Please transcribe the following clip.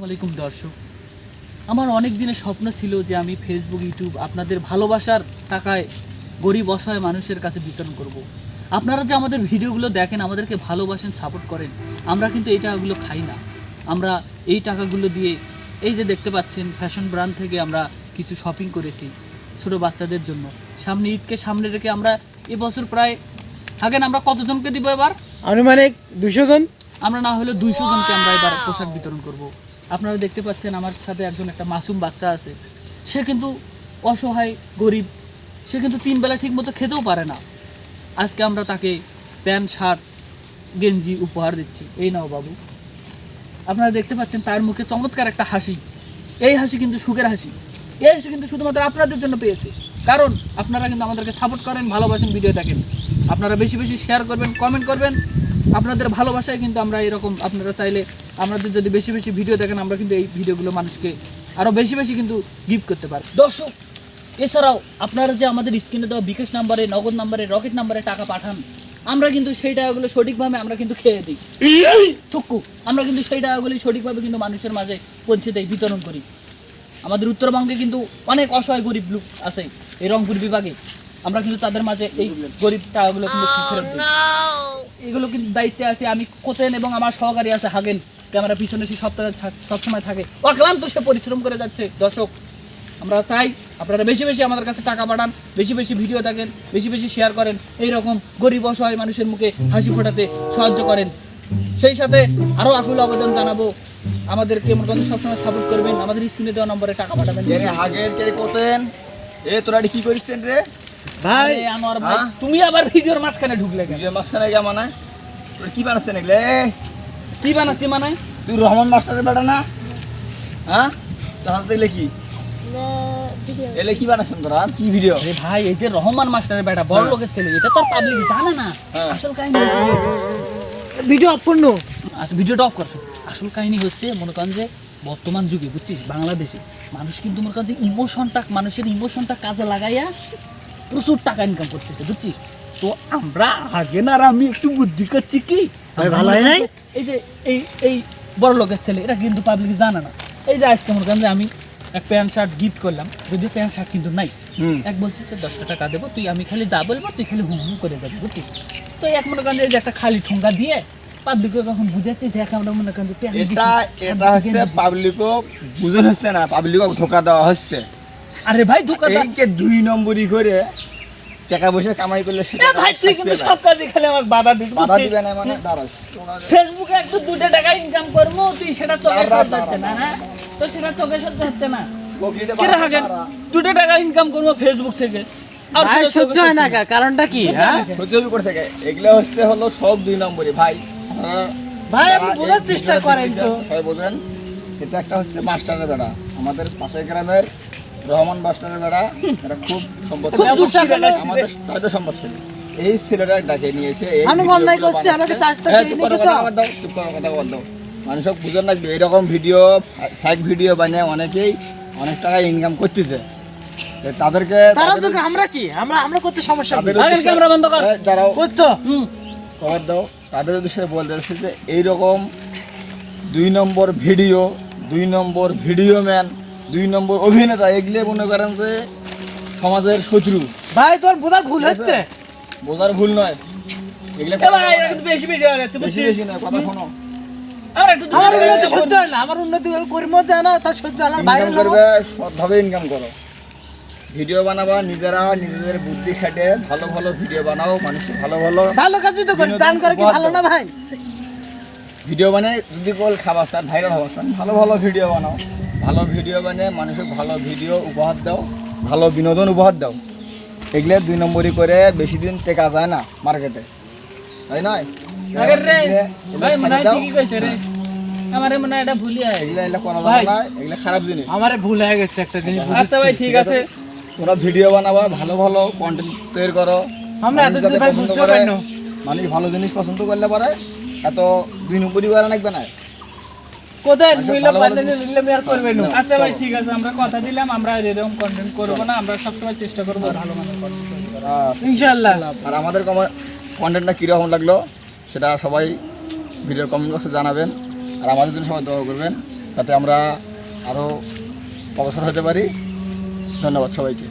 আসসালামাইকুম দর্শক। আমার অনেক দিনের স্বপ্ন ছিল যে আমি ফেসবুক ইউটিউব আপনাদের ভালোবাসার টাকায় গরিব অসহায় মানুষের কাছে বিতরণ করব। আপনারা যে আমাদের ভিডিওগুলো দেখেন আমাদেরকে ভালোবাসেন সাপোর্ট করেন আমরা কিন্তু এই টাকাগুলো খাই না। আমরা এই টাকাগুলো দিয়ে এই যে দেখতে পাচ্ছেন ফ্যাশন ব্র্যান্ড থেকে আমরা কিছু শপিং করেছি ছোটো বাচ্চাদের জন্য। সামনে ঈদকে সামনে রেখে আমরা এবছর প্রায় থাকেন আমরা কতজনকে দিব এবার? আনুমানিক দুশো জন। আমরা না হলে দুইশো জনকে আমরা এবার পোশাক বিতরণ করব। আপনারা দেখতে পাচ্ছেন আমার সাথে একজন একটা মাসুম বাচ্চা আছে। সে কিন্তু অসহায়, গরিব। সে কিন্তু তিন বেলা ঠিক মতো খেতেও পারে না। আজকে আমরা তাকে প্যান্ট, শার্ট, গেঞ্জি উপহার দিচ্ছি। এই নাও বাবু। আপনারা দেখতে পাচ্ছেন তার মুখে চমৎকার একটা হাসি। এই হাসি কিন্তু সুখের হাসি। এই হাসি কিন্তু শুধুমাত্র আপনাদের জন্য পেয়েছে। কারণ আপনারা কিন্তু আমাদেরকে সাপোর্ট করেন, ভালোবাসেন ভিডিও দেখেন। আপনারা বেশি বেশি শেয়ার করবেন কমেন্ট করবেন। আপনাদের ভালোবাসায় কিন্তু আমরা এরকম আপনারা চাইলে আমাদের যদি বেশি বেশি ভিডিও দেখেন আমরা কিন্তু এই ভিডিওগুলো মানুষকে আরও বেশি বেশি কিন্তু গিফট করতে পারি। দর্শক এছাড়াও আপনারা যে আমাদের স্ক্রিনে দেওয়া বিকাশ নাম্বারে নগদ নাম্বারে রকেট নাম্বারে টাকা পাঠান আমরা কিন্তু সেই টাকাগুলো সঠিকভাবে আমরা কিন্তু খেয়ে দিই। থুকু আমরা কিন্তু সেই টাকাগুলি সঠিকভাবে কিন্তু মানুষের মাঝে পৌঁছে দেই বিতরণ করি। আমাদের উত্তরবঙ্গে কিন্তু অনেক অসহায় গরিব লোক আছে এই রংপুর বিভাগে। আমরা কিন্তু তাদের মাঝে এই গরিব টাকাগুলো কিন্তু ফেরত দিই। এগুলো কিন্তু দায়িত্বে আছে, আমি কোতেন এবং আমার সহকারী আছে হাগেন। ক্যামেরা পিছনে সে সপ্তাহে সবসময় থাকে। অক্লান্ত সে পরিশ্রম করে যাচ্ছে। দর্শক, আমরা চাই আপনারা বেশি বেশি আমাদের কাছে টাকা পাঠান, বেশি বেশি ভিডিও দেখেন, বেশি বেশি শেয়ার করেন এই রকম গরিব অসহায় মানুষের মুখে হাসি ফোটাতে সাহায্য করেন। সেই সাথে আরও আকুল আবেদন জানাব, আমাদেরকে মনে সবসময় সাপোর্ট করবেন, আমাদের স্ক্রিনে দেওয়া নম্বরে টাকা পাঠাবেন। হাগের কে করতেন এ, তোরা কি করিস রে? ভাই আনোয়ার ভাই হ্যাঁ? তুমি আবার ভিডিওর মাঝখানে ঢুকলে কেন? ভিডিও মাঝখানে গিয়ে মানে তোরা কি বানাচ্ছেন এগুলো? কি বানাচ্ছি মানে? তুই রহমান মাস্টারের বেটা না? হ্যাঁ? হাতে এগুলো কি? এলে কি বানাচ্ছেন তোরা? কি ভিডিও আরে ভাই এই যে রহমান মাস্টারের বেটা বড় লোকের ছেলে এটা তো পাবলিক জানে না। হ্যাঁ। আসল কাহিনী হচ্ছে ভিডিও অপূর্ণ আচ্ছা ভিডিওটা অফ করছ। আসল কাহিনী হচ্ছে মনে করেন যে বর্তমান যুগে বুঝছিস? বাংলাদেশে মানুষ কিন্তু মনে করেন যে ইমোশনটা মানুষের ইমোশনটা কাজে লাগাইয়া প্রচুর টাকা ইনকাম করতেছে বুঝছিস? তো আমরা আগে না আমি একটু বুদ্ধি করছি কি? ভালো হয় নাই? এই যে এই এই বড় লোকের ছেলে এটা কিন্তু পাবলিক জানে না। এই যে আজকে মনে করেন যে আমি এক প্যান্ট শার্ট গিফট করলাম যদিও প্যান্ট শার্ট কিন্তু নাই। হুম। এক বলছিস তো দশটা টাকা দেবো তুই আমি খালি যা বলব তুই খালি হুম হুম করে যাবি বুঝছিস? তো এক মনে করেন যে একটা খালি ঠোঙ্গা দিয়ে পাবলিককে যখন বুঝাচ্ছি যে এক আমরা মনে করেন যে এটা এটা হচ্ছে। পাবলিকও বুঝন হচ্ছে না পাবলিকও ধোকা দেওয়া হচ্ছে। আরে ভাই দোকানদার এইকে দুই নম্বরই করে টাকা পয়সা কামাই করলে সেটা ভাই তুই কিন্তু সব কাজে খালি আমার বাধা দিবি বাধা বুঝছিস? দিবে না মানে দাঁড়াস ফেসবুকে একটু দুটো টাকা ইনকাম করব তুই সেটা চোখে হচ্ছে না হ্যাঁ? তো সেটা চোখে সহ্য হচ্ছে না। হাগেন? দুটো টাকা ইনকাম করব ফেসবুক থেকে। আর ভাই সহ্য হয় না কারণটা কি হ্যাঁ? সহ্য করে থাকে এগুলো হচ্ছে হলো সব দুই নম্বরই ভাই। ভাই আপনি বোঝার চেষ্টা করেন তো। সবাই বোঝেন। এটা একটা হচ্ছে মাস্টারের বেড়া। আমাদের পাশের গ্রামের রহমান মাস্টারের বেড়া এটা খুব সম্পদ আমাদের সম্পদ ছিল। এই ছেলেটা ডাকে নিয়ে এসে এই আমি অন্যায় করছি। আমাকে চারটা হ্যাঁ, দিয়ে চুপ কথা চুপ করো, কথা বাদ দাও। মানুষক বুঝেন না এইরকম ভিডিও ফেক ভিডিও বানিয়ে অনেকেই অনেক টাকা ইনকাম করতেছে। তাদেরকে তারা তো আমরা কি? আমরা আমরা করতে সমস্যা? আগের ক্যামেরা বন্ধ কর। দাঁড়াও। বুঝছ? হুম। খবর দাও। তাদের উদ্দেশ্যে বলতে চাচ্ছি যে এইরকম দুই নম্বর ভিডিও দুই নম্বর ভিডিও ম্যান দুই নম্বর অভিনেতা এগুলো মনে করেন যে সমাজের শত্রু। ভাই তোর বোঝার ভুল হচ্ছে। বোঝার ভুল নয়। এগুলো এ ভাই এটা কিন্তু বেশি বেশি হয়ে যাচ্ছে বেশি বেশি নয় কথা শোনো। আমার একটু আমার দূরে উন্নতি গেলে সহ্য হয় না আমার উন্নতি কর্ম যায় না তার সহ্য হয় না বাইরে ইনকাম করবে সৎভাবে ইনকাম করো। ভিডিও বানাবা নিজেরা নিজেদের বুদ্ধি খাটে ভালো ভালো ভিডিও বানাও মানুষকে ভালো ভালো ভালো কাজই তো করি দান করে কি ভালো না ভাই? ভিডিও বানিয়ে যদি খাবার চান ভাইরাল চান ভালো ভালো ভিডিও বানাও। ভালো ভিডিও বানিয়ে মানুষকে ভালো ভিডিও উপহার দাও ভালো বিনোদন উপহার দাও। এগুলো দুই নম্বরই করে বেশি দিন টেকা যায় না মার্কেটে। তাই নয়? আমারে মনে এটা ভুলি হয় এগুলো এগুলো করা যাবে না এগুলো খারাপ জিনিস। আমারে ভুল হয়ে গেছে একটা জিনিস আচ্ছা ভাই ঠিক আছে। তোমরা ভিডিও বানাবা ভালো ভালো কন্টেন্ট তৈরি করো। আমরা মানুষ ভাই ভালো জিনিস পছন্দ করলে পারে এত দুই নম্বরই করা লাগবে না। কোথায় আচ্ছা, মিলে ভালো ভালো পাইলে মিলে আর করবে না। আচ্ছা ভাই ঠিক আছে আমরা কথা দিলাম আমরা এরকম কন্টেন্ট করব না আমরা সবসময় চেষ্টা করব ভালো মানের ইনশাআল্লাহ। আর আমাদের কন্টেন্টটা কীরকম লাগল সেটা সবাই ভিডিও কমেন্ট বক্সে জানাবেন আর আমাদের জন্য সবাই দোয়া করবেন যাতে আমরা আরও অগ্রসর হতে পারি। ধন্যবাদ সবাইকে।